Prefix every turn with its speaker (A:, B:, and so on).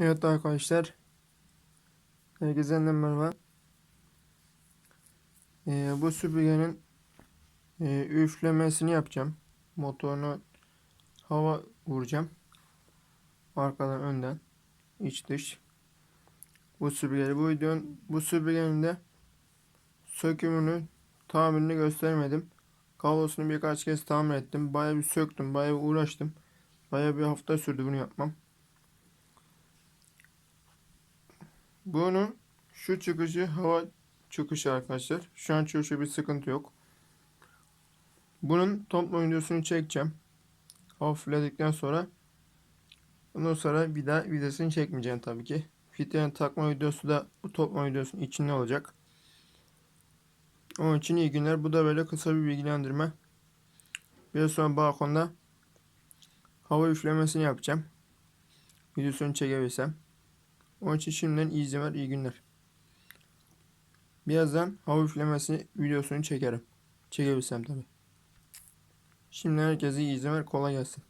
A: Evet arkadaşlar. Herkese yeniden merhaba. Ee, bu süpürgenin e, üflemesini yapacağım. Motoruna hava vuracağım. Arkadan önden. iç dış. Bu süpürgeyi bu videonun bu süpürgenin de sökümünü tamirini göstermedim. Kablosunu birkaç kez tamir ettim. Bayağı bir söktüm. Bayağı bir uğraştım. Bayağı bir hafta sürdü bunu yapmam. Bunun şu çıkışı hava çıkışı arkadaşlar. Şu an çıkışı bir sıkıntı yok. Bunun toplam videosunu çekeceğim. Hafifledikten sonra ondan sonra bir daha videosunu çekmeyeceğim tabii ki. Filtrenin takma videosu da bu toplam videosunun içinde olacak. Onun için iyi günler. Bu da böyle kısa bir bilgilendirme. Biraz sonra balkonda hava üflemesini yapacağım. Videosunu çekebilsem. Onun için şimdiden iyi izlemeler, iyi günler. Birazdan hava üflemesi videosunu çekerim. Çekebilsem tabi. Şimdi herkese iyi izlemeler, kolay gelsin.